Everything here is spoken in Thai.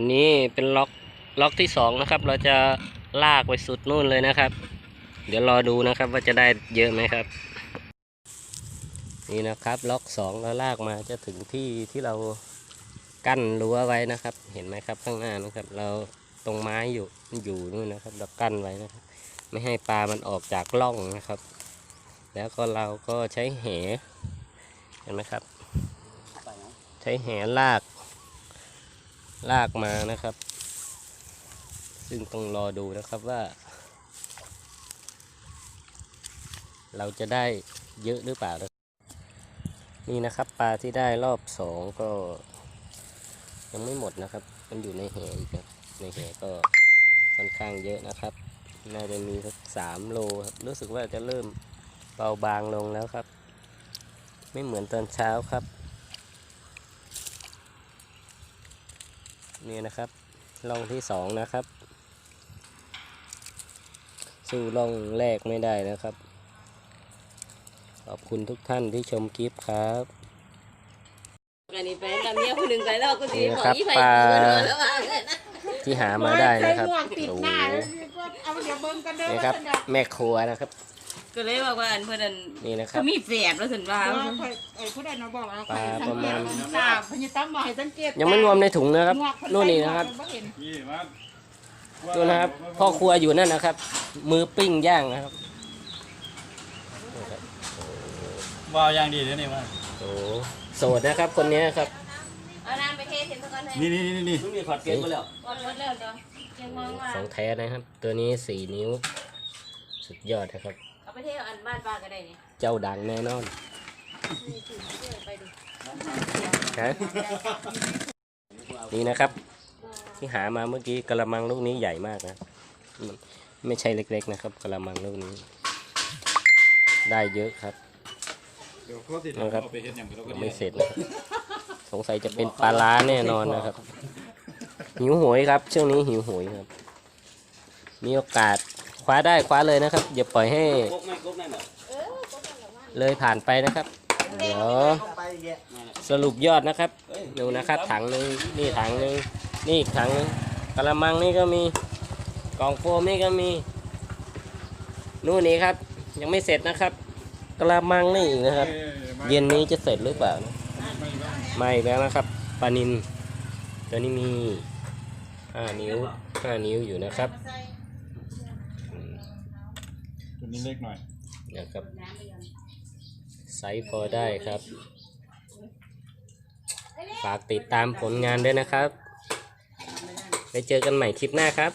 อันนี้เป็นล็อกล็อกที่สองนะครับ เราจะลากไปสุดนู่นเลยนะครับ เดี๋ยวรอดูนะครับว่าจะได้เยอะไหมครับ นี่นะครับล็อกสองเราลากมาจะถึงที่ที่เรากั้นรั้วไว้นะครับ เห็นไหมครับข้างหน้านะครับ เราตรงไม้อยู่อยู่นู่นนะครับ เรากั้นไว้นะครับ ไม่ให้ปลามันออกจากร่องนะครับ แล้วก็เราก็ใช้แหเห็นไหมครับ ใช้แหลาก ลากมานะครับ ซึ่งต้องรอดูนะครับว่า เราจะได้เยอะหรือเปล่านะนี่นะครับปลาที่ได้รอบสองก็ ยังไม่หมดนะครับ มันอยู่ในแหอีกครับในแหก็ค่อนข้างเยอะนะครับ น่าจะมีสักสามโลครับรู้สึกว่าจะเริ่มเบาบางลงแล้วครับ ไม่เหมือนตอนเช้าครับ นี่นะครับล่องที่สองนะครับ สู้ล่องแรกไม่ได้นะครับ ขอบคุณทุกท่านที่ชมคลิปครับอันนี้ไปนำเมียคนหนึ่งไปแล้วก็ดีนี่นะขอครับยี่ไปปลาเงินหัวแล้วมาเลยนะที่หามาได้นะครับโอ้ยใส่หมวกติดโอ้หโหน้าแล้วก็เอาเดี๋ยวเบิ่งกันเด้อนี่ครับว่าจะแม่ครัวนะครับ ก็เลยบอกว่าอันเพื่อนอันนี่นะครัเขาบมีแฝดแล้วถึงว่าเดี๋ยวค่อยไอ้ผู้ใดเนาะบอกว่าปลาค่อยประมาณสังเกตตาพญาตั้มบอกให้สังเกตยังไม่รวมในถุงนะครับหมวกเพิ่นู่นนี่ใส่นะครับหมวกเพิ่บ่เห็นนี่มาดูนะครับ พ่อครัวอยู่นั่นนะครับ มือปิ้งย่างนะครับนี่ครับว้าวอย่างดีเลยนี่ว่าโอ้โหโสดนะครับ คนนี้ครับเอาน้ำไปเทเห็นเพื่อนเลยนี่นี่นี่นี่ไม่มีขอดเก็บมาแล้วก่อนหมดแล้วเดี๋ยวยังมองว่าของแท้นะครับ ตัวนี้สี่นิ้ว สุดยอดนะครับ เอาไปเทอันบ้านปลาก็ได้นี่เจ้าดังแน่นอนไปดูฮะนี่นะครับ ที่หามาเมื่อกี้กระมังลูกนี้ใหญ่มากนะมันไม่ใช่เล็กๆนะครับกระมังลูกนี้ ได้เยอะครับเดี๋ยวเขาติดนะครับเอาไปเห็นอย่างเดียวก็ยังดีไม่เสร็จนะครับสงสัยจะเป็นปลาล้าแน่นอนนะครับ หิวโหวยครับ ช่วงนี้หิวโหวยครับ มีโอกาส คว้าได้คว้าเลยนะครับ อย่าปล่อยให้เลยผ่านไปนะครับ เดี๋ยวสรุปยอดนะครับ ดูนะครับ ถังหนึ่งนี่ถังหนึ่งนี่อีกถังหนึ่งกระมังนี่ก็มีกล่องโฟมนี่ก็มี นู่นนี่ครับ ยังไม่เสร็จนะครับกระมังนี่อีกนะครับ เย็นนี้จะเสร็จหรือเปล่าไม่แล้วนะครับปลานินตัวนี้มีห้านิ้วห้านิ้วอยู่นะครับ เล็กหน่อยนะครับไซส์พอได้ครับ ฝากติดตามผลงานด้วยนะครับ ไปเจอกันใหม่คลิปหน้าครับ